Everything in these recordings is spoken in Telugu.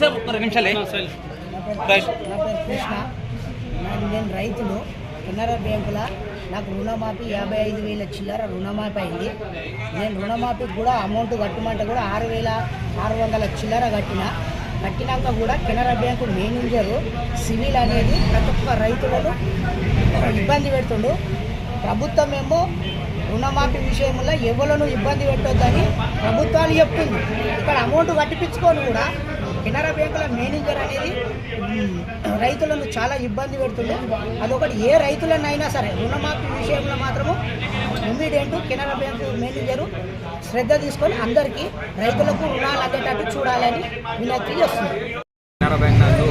సార్ నిమిషాలే. నేను రైతులు కెనరా బ్యాంకుల నాకు రుణమాఫీ యాభై ఐదు వేల చిల్లర రుణమాఫీ అయింది. నేను రుణమాఫీకి కూడా అమౌంట్ కట్టమంటే కూడా ఆరు వేల ఆరు వందల చిల్లర కట్టిన. కట్టినాక కూడా కెనరా బ్యాంకు మేనేజరు సివిల్ అనేది ప్రతి ఒక్క రైతులను ఇబ్బంది పెడుతుండు. ప్రభుత్వం ఏమో రుణమాఫీ విషయంలో ఎవలను ఇబ్బంది పెట్టొద్దని ప్రభుత్వాలు చెప్తుంది. ఇక్కడ అమౌంట్ కట్టిపించుకొని కూడా కెనరా బ్యాంకుల మేనేజర్ అనేది రైతులను చాలా ఇబ్బంది పెడుతుంది అదొకటి ఏ రైతులనైనా సరే రుణమాఫీ విషయంలో మాత్రము ఇమ్మీడియట్ కెనరా బ్యాంకు మేనేజరు శ్రద్ధ తీసుకొని అందరికీ రైతులకు రుణాలు అందేటట్టు చూడాలని వినతి చేస్తుంది కెనరా బ్యాంక్ నందు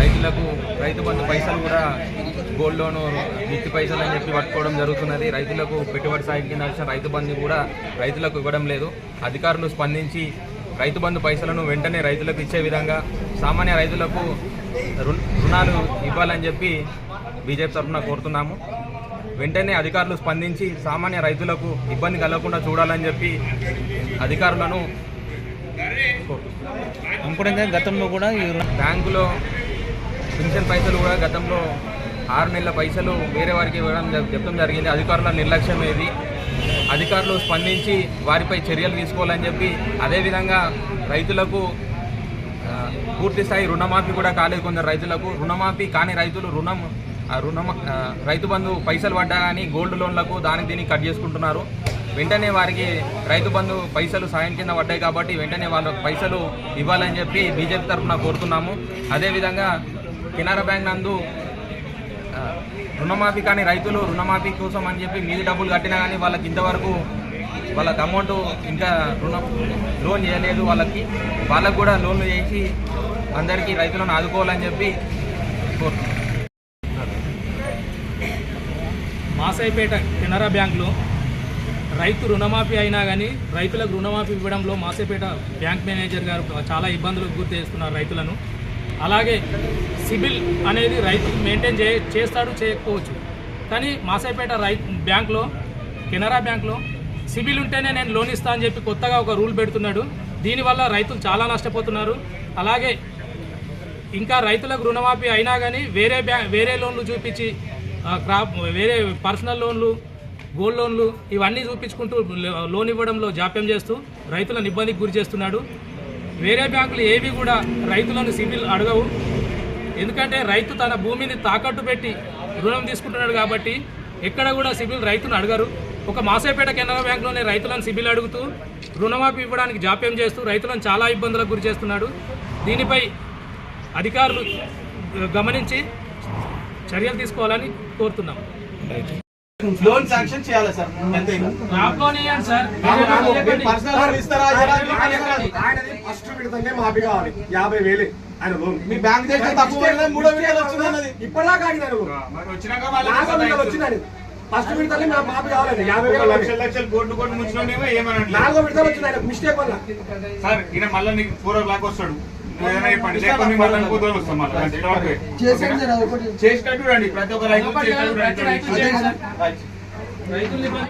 రైతులకు రైతు బంధు పైసలు కూడా గోల్డ్ లోన్ మిత్తి పైసలు అని చెప్పి పట్టుకోవడం జరుగుతున్నది. రైతులకు పెట్టుబడి సాయం కింద రైతు బంధు కూడా రైతులకు ఇవ్వడం లేదు. అధికారులు స్పందించి రైతు బంధు పైసలను వెంటనే రైతులకు ఇచ్చే విధంగా సామాన్య రైతులకు రుణ- రుణాలు ఇవ్వాలని చెప్పి బీజేపీ తరఫున కోరుతున్నాము. వెంటనే అధికారులు స్పందించి సామాన్య రైతులకు ఇబ్బంది కలగకుండా చూడాలని చెప్పి అధికారులను ఇంకోటి గతంలో కూడా బ్యాంకులో పెన్షన్ పైసలు కూడా గతంలో ఆరు నెలల పైసలు వేరే వారికి ఇవ్వడం చెప్పడం జరిగింది. అధికారుల నిర్లక్ష్యం ఏది అధికారులు స్పందించి వారిపై చర్యలు తీసుకోవాలని చెప్పి అదేవిధంగా రైతులకు పూర్తి స్థాయి రుణమాఫీ కూడా కాలేదు. కొందరు రైతులకు రుణమాఫీ కాని రైతులు రుణం ఆ రుణం రైతు బంధు పైసలు పడ్డా కానీ గోల్డ్ లోన్లకు దానికి దీనికి కట్ చేసుకుంటున్నారు. వెంటనే వారికి రైతు బంధు పైసలు సాయం కింద పడ్డాయి కాబట్టి వెంటనే వాళ్ళ పైసలు ఇవ్వాలని చెప్పి బీజేపీ తరఫున కోరుతున్నాము. అదేవిధంగా కెనరా బ్యాంక్ నందు రుణమాఫీ కానీ రైతులు రుణమాఫీ కోసం అని చెప్పి మీది డబ్బులు కట్టినా కానీ వాళ్ళకి ఇంతవరకు వాళ్ళకి అమౌంట్ ఇంకా రుణం లోన్ చేయలేదు వాళ్ళకి. వాళ్ళకు కూడా లోన్లు చేసి అందరికీ రైతులను ఆదుకోవాలని చెప్పి మాసైపేట మాసాయిపేట కెనరా బ్యాంక్లో రైతు రుణమాఫీ అయినా కానీ రైతులకు రుణమాఫీ ఇవ్వడంలో మాసేపేట బ్యాంక్ మేనేజర్ గారు చాలా ఇబ్బందులకు గుర్తు చేస్తున్నారు రైతులను. అలాగే సిబిల్ అనేది రైతు మెయింటైన్ చే చేస్తాడు చేయకపోవచ్చు. కానీ మాసాయిపేట రై బ్యాంక్లో కెనరా బ్యాంక్లో సిబిల్ ఉంటేనే నేను లోన్ ఇస్తా అని చెప్పి కొత్తగా ఒక రూల్ పెడుతున్నాడు. దీనివల్ల రైతులు చాలా నష్టపోతున్నారు. అలాగే ఇంకా రైతులకు రుణమాఫీ అయినా కానీ వేరే బ్యాంక్ వేరే లోన్లు చూపించి క్రాప్ వేరే పర్సనల్ లోన్లు గోల్డ్ లోన్లు ఇవన్నీ చూపించుకుంటూ లోన్ ఇవ్వడంలో జాప్యం చేస్తూ రైతులను ఇబ్బందికి గురి చేస్తున్నాడు. వేరే బ్యాంకులు ఏవి కూడా రైతులను సిబిల్ అడగవు. ఎందుకంటే రైతు తన భూమిని తాకట్టు పెట్టి రుణం తీసుకుంటున్నాడు కాబట్టి ఎక్కడ కూడా సిబిల్ రైతును అడగరు. ఒక మాసేపేట కెనరా బ్యాంకులోనే రైతులను సిబిల్ అడుగుతూ రుణమాఫీ ఇవ్వడానికి జాప్యం చేస్తూ రైతులను చాలా ఇబ్బందులకు గురి చేస్తున్నాడు. దీనిపై అధికారులు గమనించి చర్యలు తీసుకోవాలని కోరుతున్నాం. లోన్ శాంక్షన్ చేయాలి సార్? అంతే పర్సనల్ లోన్ ఇస్తారా? ఆయనది ఫస్ట్ విడతనే మాఫీ కావాలి. యాభై వేలు ఆయన లోన్ మీ బ్యాంక్ చేసిన తప్పు వల్లనే మూడో విడతలు వచ్చింది అన్నది. ఇప్పటిదాకా ఆగినాడు నాలుగో విడతలు వచ్చిందని ఫస్ట్ విడతనే మా మాఫీ కావాలి యాభై వేలు లక్షల లక్షలు కోట్లు కోట్లు ఏమనట్లేదు నాలుగో విడతలు వచ్చింది ఆయన. మిస్టేక్ వల్ల. సార్ ఈయన మళ్ళీ నీకు ఫోర్ ఓ క్లాక్ వస్తాడు. చేసినట్టు రండి ప్రతి ఒక్క రైతు రైతులు